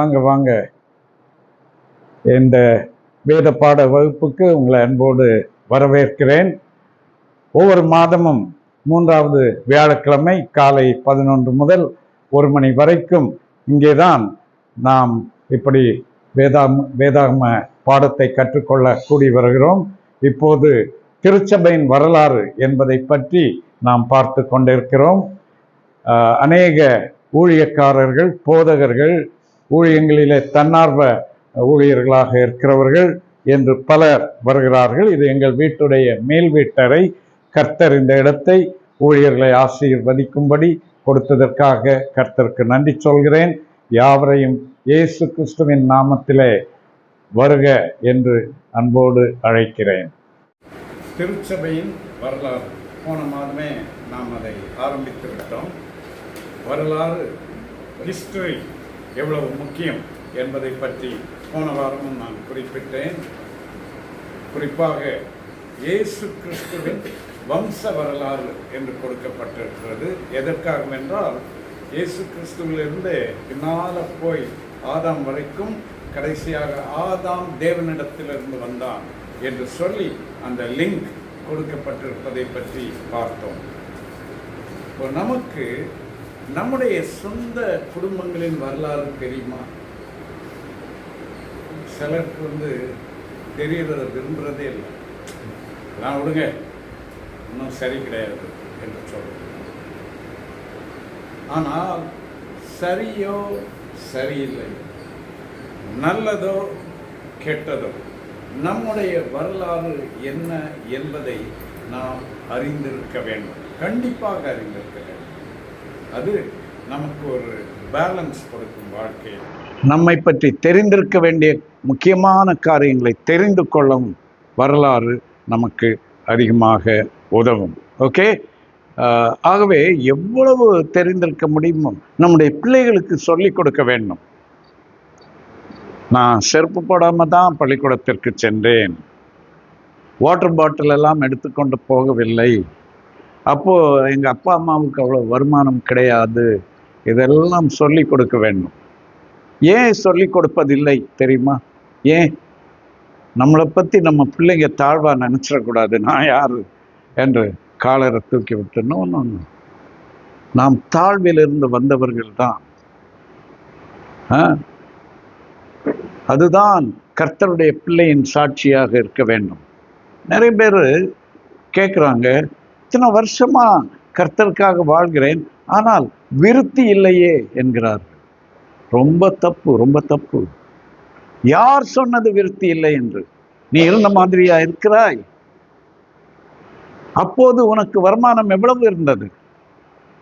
வாங்க வாங்க. இந்த வேத பாட வகுப்புக்கு உங்களை அன்போடு வரவேற்கிறேன். ஒவ்வொரு மாதமும் மூன்றாவது வியாழக்கிழமை காலை பதினொன்று முதல் ஒரு மணி வரைக்கும் இங்கேதான் நாம் இப்படி வேதாம் வேதாகம பாடத்தை கற்றுக்கொள்ள கூடி வருகிறோம். இப்போது திருச்சபையின் வரலாறு என்பதை பற்றி நாம் பார்த்து கொண்டிருக்கிறோம். அநேக ஊழியக்காரர்கள் போதகர்கள் ஊழியங்களிலே தன்னார்வ ஊழியர்களாக இருக்கிறவர்கள் என்று பலர் வருகிறார்கள். இது எங்கள் வீட்டுடைய மேல் வீட்டரை கர்த்தர் இந்த இடத்தை ஊழியர்களை ஆசீர்வதிக்கும்படி கொடுத்ததற்காக கர்த்தருக்கு நன்றி சொல்கிறேன். யாவரையும் இயேசு கிறிஸ்துவின் நாமத்திலே வருக என்று அன்போடு அழைக்கிறேன். திருச்சபையின் வரலாறு. போன மாதமே நாம் அதை ஆரம்பித்து விட்டோம். வரலாறு ஹிஸ்டரி எவ்வளவு முக்கியம் என்பதை பற்றி போன வாரமும் நான் குறிப்பிட்டேன். குறிப்பாக இயேசு கிறிஸ்துவின் வம்ச வரலாறு என்று கொடுக்கப்பட்டிருக்கிறது. எதற்காக என்றால் இயேசு கிறிஸ்துவிலிருந்து பின்னால போய் ஆதாம் வரைக்கும் கடைசியாக ஆதாம் தேவனிடத்திலிருந்து வந்தான் என்று சொல்லி அந்த லிங்க் கொடுக்கப்பட்டிருப்பதை பற்றி பார்த்தோம். இப்போ நமக்கு நம்முடைய சொந்த குடும்பங்களின் வரலாறு தெரியுமா? சிலருக்கு வந்து தெரியறத விரும்புகிறதே இல்லை. நான் விடுங்க. இன்னும் சரி கிடையாது என்று சொல்றேன். ஆனால் சரியோ சரியில்லை. நல்லதோ கெட்டதோ நம்முடைய வரலாறு என்ன என்பதை நாம் அறிந்திருக்க வேண்டும். கண்டிப்பாக அறிந்திருக்க வேண்டும். அது நமக்கு ஒரு பேலன்ஸ் கொடுக்கும் வாழ்க்கையில் நம்மை பற்றி தெரிந்திருக்க வேண்டிய முக்கியமான காரியங்களை தெரிந்து கொள்ளும் வரலாறு நமக்கு அதிகமாக உதவும். ஓகே ஆகவே எவ்வளவு தெரிந்திருக்க முடியுமோ நம்முடைய பிள்ளைகளுக்கு சொல்லிக் கொடுக்க வேண்டும். நான் செருப்பு போடாமல் தான் பள்ளிக்கூடத்திற்கு சென்றேன். வாட்டர் பாட்டில் எல்லாம் எடுத்துக்கொண்டு போகவில்லை. அப்போது எங்கள் அப்பா அம்மாவுக்கு அவ்வளோ வருமானம் கிடையாது. இதெல்லாம் சொல்லி கொடுக்க வேண்டும். ஏன் சொல்லி கொடுப்பதில்லை தெரியுமா? ஏன்? நம்மளை பற்றி நம்ம பிள்ளைங்க தாழ்வாக நினச்சிடக்கூடாது நான் யார்? என்று காலரை தூக்கி விட்டுணும் ஒன்று நாம் தாழ்விலிருந்து வந்தவர்கள் தான். அதுதான் கர்த்தருடைய பிள்ளையின் சாட்சியாக இருக்க வேண்டும். நிறைய பேர் கேட்குறாங்க இத்தனை வருஷமா கர்த்தருக்காக வாழ்கிறேன் ஆனால் விருத்தி இல்லையே என்கிறார். ரொம்ப தப்பு ரொம்ப தப்பு. யார் சொன்னது விருத்தி இல்லை என்று? நீ இருந்த மாதிரியா இருக்கிறாய்? அப்போது உனக்கு வருமானம் எவ்வளவு இருந்தது?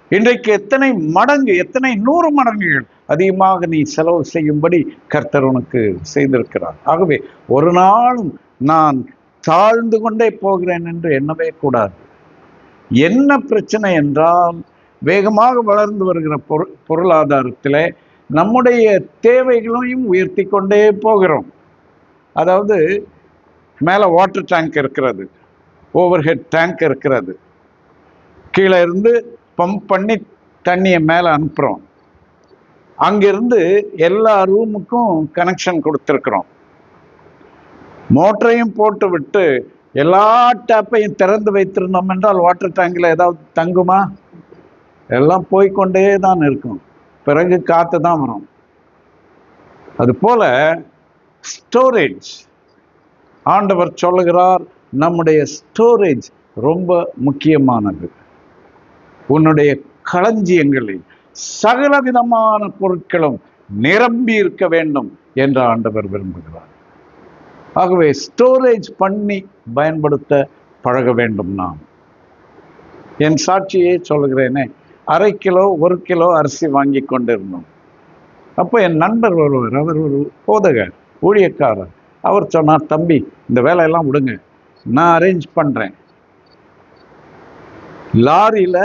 இன்றைக்கு எத்தனை மடங்கு எத்தனை நூறு மடங்குகள் அதிகமாக நீ செலவு செய்யும்படி கர்த்தர் உனக்கு செய்திருக்கிறார். ஆகவே ஒரு நாளும் நான் தாழ்ந்து கொண்டே போகிறேன் என்று எண்ணவே கூடாது. என்ன பிரச்சனை என்றால் வேகமாக வளர்ந்து வருகிற பொருள் பொருளாதாரத்தில் நம்முடைய தேவைகளையும் உயர்த்தி கொண்டே போகிறோம். அதாவது மேலே வாட்டர் டேங்க் இருக்கிறது ஓவர்ஹெட் டேங்க் இருக்கிறது. கீழே இருந்து பம்ப் பண்ணி தண்ணியை மேலே அனுப்புகிறோம் அங்கிருந்து எல்லா ரூமுக்கும் கனெக்ஷன் கொடுத்துருக்குறோம். மோட்டரையும் போட்டு விட்டு எல்லா டேப்பையும் திறந்து வைத்திருந்தோம் என்றால் வாட்டர் டேங்கில் ஏதாவது தங்குமா? எல்லாம் போய்கொண்டே தான் இருக்கும். பிறகு காற்று தான் வரும். அதுபோல ஸ்டோரேஜ் ஆண்டவர் சொல்லுகிறார் நம்முடைய ஸ்டோரேஜ் ரொம்ப முக்கியமானது. உன்னுடைய களஞ்சியங்களில் சகல விதமான பொருட்களும் நிரம்பி இருக்க வேண்டும் என்று ஆண்டவர் விரும்புகிறார். ஆகவே ஸ்டோரேஜ் பண்ணி பயன்படுத்த பழக வேண்டும் நாம். என் சாட்சியை சொல்லுகிறேனே அரை கிலோ ஒரு கிலோ அரிசி வாங்கி கொண்டிருந்தோம். அப்போ என் நண்பர் ஒருவர் அவர் ஒரு போதகர் ஊழியக்காரர். அவர் சொன்னார் தம்பி இந்த வேலையெல்லாம் விடுங்க நான் அரேஞ்ச் பண்ணுறேன் லாரியில்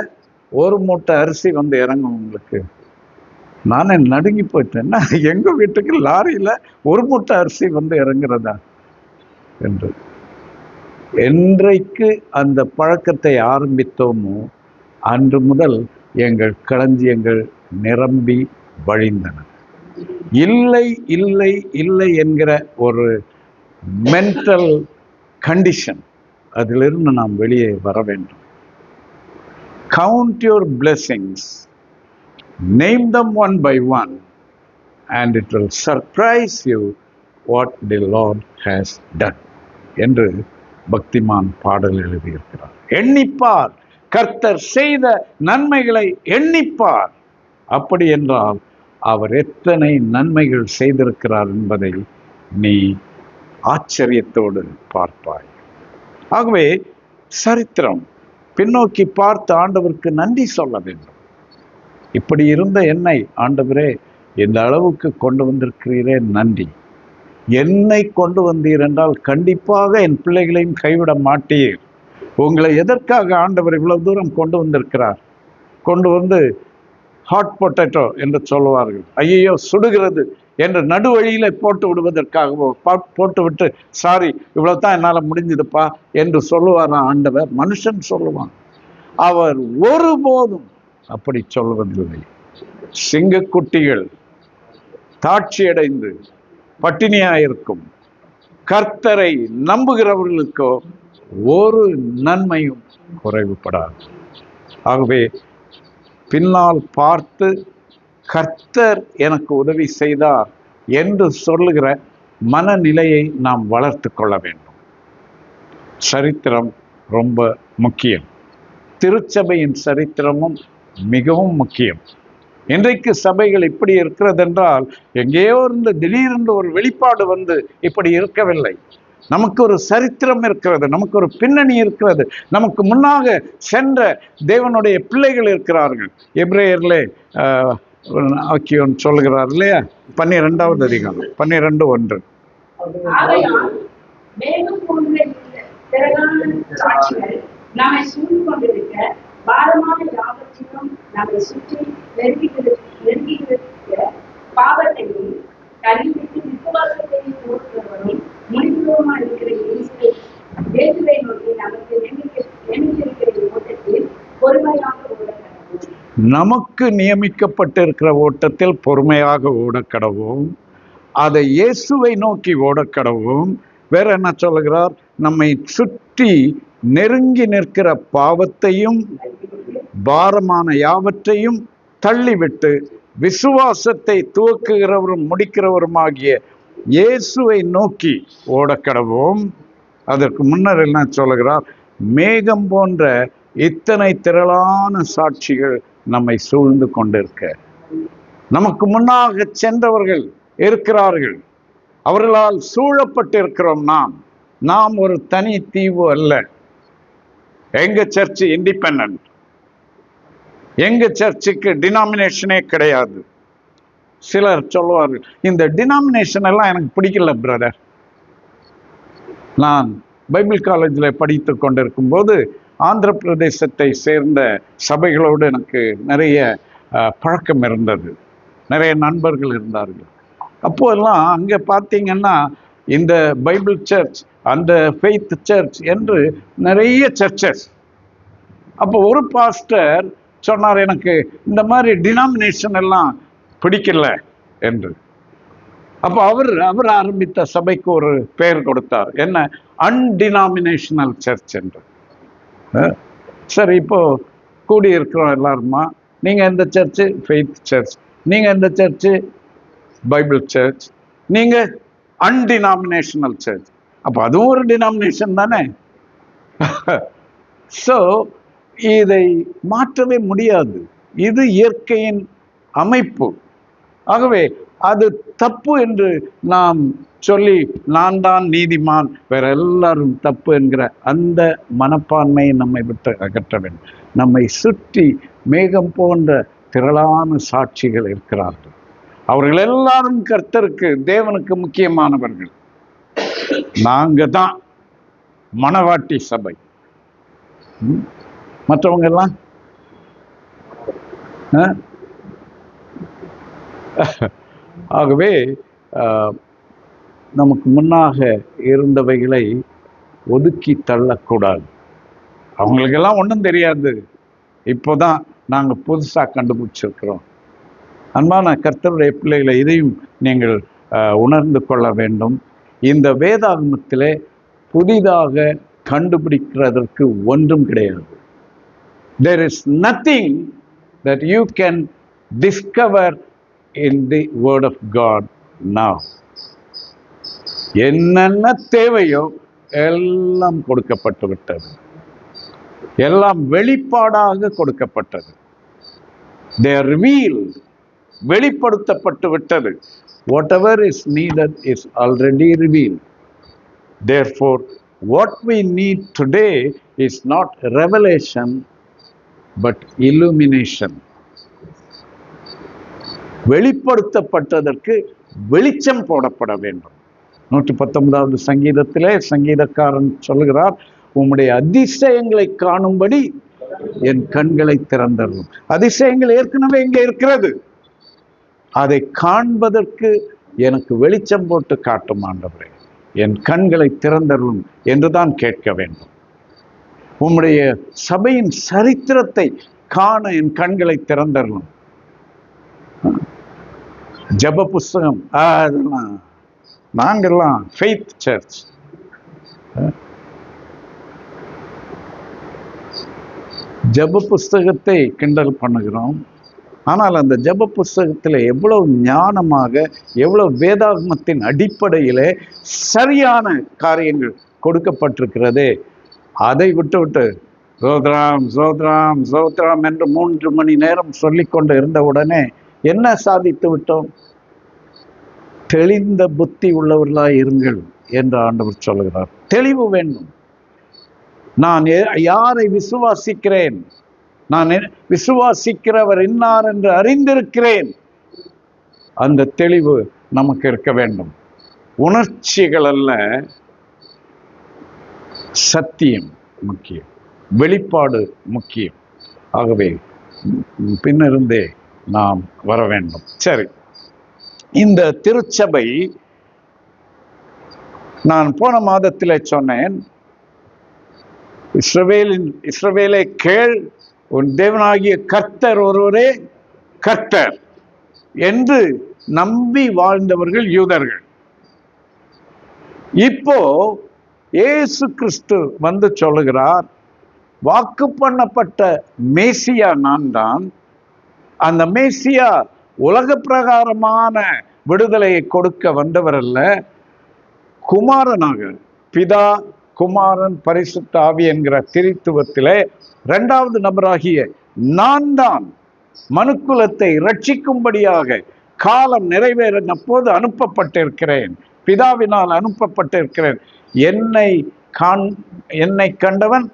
ஒரு மூட்டை அரிசி வந்து இறங்கும் உங்களுக்கு. நானே நடுங்கி போயிட்டேன்னா எங்கள் வீட்டுக்கு லாரியில் ஒரு மூட்டை அரிசி வந்து இறங்குறதா? என்று. என்றைக்கு அந்த பழக்கத்தை ஆரம்பித்தோமோ அன்று முதல் எங்கள் களஞ்சியங்கள் நிரம்பி வழிந்தன. இல்லை இல்லை இல்லை என்கிற ஒரு மென்டல் கண்டிஷன் அதிலிருந்து நாம் வெளியே வர வேண்டும். Count your blessings name them one by one and it will surprise you what the Lord has done என்று பக்திமான் பாடல் எழுதியிருக்கிறார். எண்ணிப்பார். கர்த்தர் செய்த நன்மைகளை எண்ணிப்பார். அப்படி என்றால் அவர் எத்தனை நன்மைகள் செய்திருக்கிறார் என்பதை நீ ஆச்சரியத்தோடு பார்ப்பாய். ஆகவே சரித்திரம் பின்னோக்கி பார்த்து ஆண்டவருக்கு நன்றி சொல்ல வேண்டும். இப்படி இருந்த என்னை ஆண்டவரே இந்த அளவுக்கு கொண்டு வந்திருக்கிறீரே நன்றி. என்னை கொண்டு வந்தீர் என்றால் கண்டிப்பாக என் பிள்ளைகளையும் கைவிட மாட்டீர். உங்களை எதற்காக ஆண்டவர் இவ்வளவு தூரம் கொண்டு வந்திருக்கிறார்? கொண்டு வந்து ஹாட் பொட்டேட்டோ என்று சொல்லுவார்கள். ஐயோ சுடுகிறது என்று நடுவழியில் போட்டு விடுவதற்காகவோ போட்டு விட்டு சாரி இவ்வளோ தான் என்னால் முடிஞ்சதுப்பா என்று சொல்லுவாராம் ஆண்டவர்? மனுஷன் சொல்லுவான். அவர் ஒருபோதும் அப்படி சொல்வதில்லை. சிங்கக்குட்டிகள் தாட்சியடைந்து பட்டினியாயிருக்கும். கர்த்தரை நம்புகிறவர்களுக்கோ ஒரு நன்மையும் குறைவுபடாது. ஆகவே பின்னால் பார்த்து கர்த்தர் எனக்கு உதவி செய்தார் என்று சொல்லுகிற மனநிலையை நாம் வளர்த்து கொள்ள வேண்டும். சரித்திரம் ரொம்ப முக்கியம். திருச்சபையின் சரித்திரமும் மிகவும் முக்கியம். இன்றைக்கு சபைகள் இப்படி இருக்கிறது என்றால் எங்கேயோ இருந்து திடீரென்று ஒரு வெளிப்பாடு வந்து இப்படி இருக்கவில்லை. நமக்கு ஒரு சரித்திரம் இருக்கிறது நமக்கு ஒரு பின்னணி இருக்கிறது. நமக்கு முன்னாக சென்ற தேவனுடைய பிள்ளைகள் இருக்கிறார்கள். எப்ரேயர்லே ஆஹ், ஆக்கியோன் சொல்கிறார் இல்லையா? பன்னிரெண்டாவது அதிகாரம் பன்னிரெண்டு ஒன்று. நம்மை சூழ்ந்து கொண்டிருக்க பாரமான யாவற்றிலும் நம்மை சுற்றி நெருங்கி நெருங்கியிருக்கிற பாவத்தையும் கைவிட்டு விசுவாசத்தையும் போற்றுவரும் முடிவுமா இருக்கிற இயேசுவை இயேசுவை நோக்கி நமக்கு நியமிக்க- நியமித்திருக்கிற ஓட்டத்தில் பொறுமையாக ஓடக்கூடாது நமக்கு நியமிக்கப்பட்டிருக்கிற ஓட்டத்தில் பொறுமையாக ஓடக்கடவும். அதை இயேசுவை நோக்கி ஓடக்கடவும். வேற என்ன சொல்கிறார் நம்மை சுற்றி நெருங்கி நிற்கிற பாவத்தையும் பாரமான யாவற்றையும் தள்ளிவிட்டு விசுவாசத்தை துவக்குகிறவரும் முடிக்கிறவருமாகிய இயேசுவை நோக்கி ஓடக்கடவும். அதற்கு முன்னர் என்ன சொல்கிறார் மேகம் போன்ற இத்தனை திரளான சாட்சிகள் நம்மை சூழ்ந்து கொண்டிருக்க. நமக்கு முன்னாக சென்றவர்கள் இருக்கிறார்கள். அவர்களால் சூழப்பட்டிருக்கிறோம் நாம். நாம் ஒரு தனி தீவு அல்ல. எங்க சர்ச்சு இண்டிபெண்ட் எங்க சர்ச்சுக்கு டினாமினேஷனே கிடையாது. சிலர் சொல்லுவார்கள் இந்த டினாமினேஷன் எல்லாம் எனக்கு பிடிக்கல பிரதர் நான் பைபிள் காலேஜில் படித்து கொண்டிருக்கும் போது ஆந்திர பிரதேசத்தை சேர்ந்த சபைகளோடு எனக்கு நிறைய பழக்கம் இருந்தது. நிறைய நண்பர்கள் இருந்தார்கள். அப்போ எல்லாம் அங்கே பார்த்தீங்கன்னா இந்த பைபிள் சர்ச் அந்த ஃபெய்த் சர்ச் என்று நிறைய சர்ச்சஸ். அப்போ ஒரு பாஸ்டர் சொன்னார் எனக்கு இந்த மாதிரி டினாமினேஷன் எல்லாம் பிடிக்கல என்று. அப்போ அவர் அவர் ஆரம்பித்த சபைக்கு ஒரு பெயர் கொடுத்தார். என்ன? அன்டினாமினேஷனல் சர்ச் என்று. சரி இப்போ கூடி இருக்கிறோம் எல்லாருமா? நீங்கள் எந்த சர்ச்சு ஃபெய்த் சர்ச் நீங்கள் எந்த சர்ச்சு பைபிள் சர்ச் நீங்கள் அன்டினாமினேஷனல் சர்ச் அப்போ அதுவும் ஒரு டினாமினேஷன் தானே? ஸோ இதை மாற்றவே முடியாது. இது இயற்கையின் அமைப்பு. ஆகவே அது தப்பு என்று நாம் சொல்லி நான் தான் நீதிமான் வேற எல்லாரும் தப்பு என்கிற அந்த மனப்பான்மையை நம்மை விட்டு அகற்ற வேண்டும். நம்மை சுற்றி மேகம் போன்ற திரளான சாட்சிகள் இருக்கிறார்கள். அவர்கள் எல்லாரும் கர்த்தருக்கு தேவனுக்கு முக்கியமானவர்கள். நாங்க தான் மணவாட்டி சபை. மற்றவங்க எல்லாம் ஆ? ஆகவே நமக்கு முன்னாக இருந்தவைகளை ஒதுக்கி தள்ளக்கூடாது. அவங்களுக்கெல்லாம் ஒன்றும் தெரியாது. இப்போ தான் நாங்கள் புதுசாக கண்டுபிடிச்சிருக்கிறோம். அன்பான கர்த்தருடைய பிள்ளைகளை இதையும் நீங்கள் உணர்ந்து கொள்ள வேண்டும். இந்த வேதாகமத்திலே புதிதாக கண்டுபிடிக்கிறதற்கு ஒன்றும் கிடையாது. There is nothing that you can discover in the Word of God now. என்னென்ன தேவையோ எல்லாம் கொடுக்கப்பட்டு விட்டது எல்லாம் வெளிப்பாடாக கொடுக்கப்பட்டது தேர் வீல் வெளிப்படுத்தப்பட்டு விட்டது whatever is needed is already reveal there for what we need today is not revelation but illumination வெளிப்படுத்தப்பட்டதற்கு வெளிச்சம் போடப்பட வேண்டும். நூற்றி பத்தொன்பதாவது சங்கீதத்திலே சங்கீதக்காரன் சொல்கிறார் உம்முடைய அதிசயங்களை காணும்படி என் கண்களை திறந்தரும் அதிசயங்கள் ஏற்கனவே இங்கே இருக்கிறது. அதை காண்பதற்கு எனக்கு வெளிச்சம் போட்டு காட்டும் ஆண்டவரே. என் கண்களை திறந்தரும் என்றுதான் கேட்க வேண்டும். உம்முடைய சபையின் சரித்திரத்தை காண என் கண்களை திறந்தரணும் ஜப புஸ்தகம் அதெல்லாம். நாங்கெல்லாம் ஃபெய்த் சர்ச் ஜப புஸ்தகத்தை கிண்டல் பண்ணுகிறோம். ஆனால் அந்த ஜப புஸ்தகத்தில் எவ்வளவு ஞானமாக எவ்வளவு வேதாகமத்தின் அடிப்படையிலே சரியான காரியங்கள் கொடுக்கப்பட்டிருக்கிறது. அதை விட்டுவிட்டு சோத்ராம் சோத்ராம் சோத்ராம் என்று மூன்று மணி நேரம் சொல்லிக்கொண்டு இருந்தவுடனே என்ன சாதித்து விட்டோம்? தெளிந்த புத்தி உள்ளவர்களாக இருங்கள் என்று ஆண்டவர் சொல்கிறார் தெளிவு வேண்டும். நான் யாரை விசுவாசிக்கிறேன்? நான் விசுவாசிக்கிறவர் இன்னார் என்று அறிந்திருக்கிறேன். அந்த தெளிவு நமக்கு இருக்க வேண்டும். உணர்ச்சிகள் அல்ல சத்தியம் முக்கியம். வெளிப்பாடு முக்கியம். ஆகவே பின்னிருந்தே நாம் வர வேண்டும். சரி. இந்த திருச்சபை நான் போன மாதத்திலே சொன்னேன் இஸ்ரவேலின் இஸ்ரவேலை கேள் உன் தேவனாகிய கர்த்தர் ஒருவரே கர்த்தர் என்று நம்பி வாழ்ந்தவர்கள் யூதர்கள். இப்போ இயேசு கிறிஸ்து வந்து சொல்லுகிறார் வாக்கு பண்ணப்பட்ட மேசியா நான் தான் அந்த மேசியா உலக பிரகாரமான விடுதலையை கொடுக்க வந்தவர் அல்ல குமாரனாக பிதா குமாரன் பரிசுத்த ஆவி என்கிற திரித்துவத்திலே இரண்டாவது நபராகிய நான் தான் மனுக்குலத்தை ரட்சிக்கும்படியாக காலம் நிறைவேற அப்போது அனுப்பப்பட்டிருக்கிறேன். பிதாவினால் அனுப்பப்பட்டிருக்கிறேன். என்னை காண் என்னை கண்டவன்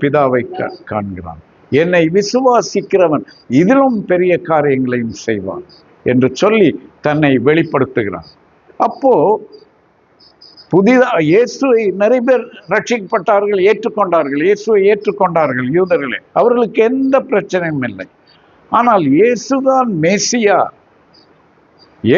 பிதாவை கா- காண்கிறான். என்னை விசுவாசிக்கிறவன் இதிலும் பெரிய காரியங்களையும் செய்வான் என்று சொல்லி தன்னை வெளிப்படுத்துகிறான். அப்போ புதிதாக இயேசுவை நிறைய பேர் ரட்சிக்கப்பட்டார்கள் ஏற்றுக்கொண்டார்கள் இயேசுவை ஏற்றுக்கொண்டார்கள் யூதர்களே. அவர்களுக்கு எந்த பிரச்சனையும் இல்லை. ஆனால் இயேசுதான் மேசியா.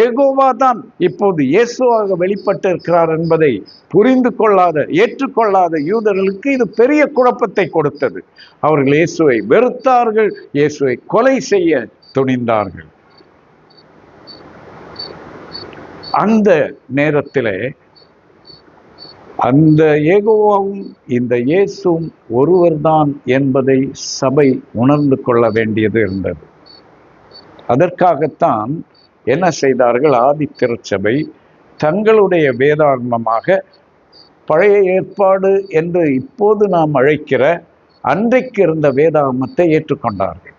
ஏகோவா தான் இப்போது இயேசுவாக வெளிப்பட்டு இருக்கிறார் என்பதை புரிந்து கொள்ளாத ஏற்றுக்கொள்ளாத யூதர்களுக்கு இது பெரிய குழப்பத்தை கொடுத்தது. அவர்கள் இயேசுவை வெறுத்தார்கள் இயேசுவை கொலை செய்ய துணிந்தார்கள். அந்த நேரத்திலே அந்த ஏகோவாவும் இந்த இயேசுவும் ஒருவர்தான் என்பதை சபை உணர்ந்து கொள்ள வேண்டியது இருந்தது. அதற்காகத்தான் என்ன செய்தார்கள்? ஆதி திருச்சபை தங்களுடைய வேதாகமமாக பழைய ஏற்பாடு என்று இப்போது நாம் அழைக்கிற அன்றைக்கு இருந்த வேதாகமத்தை ஏற்றுக்கொண்டார்கள்.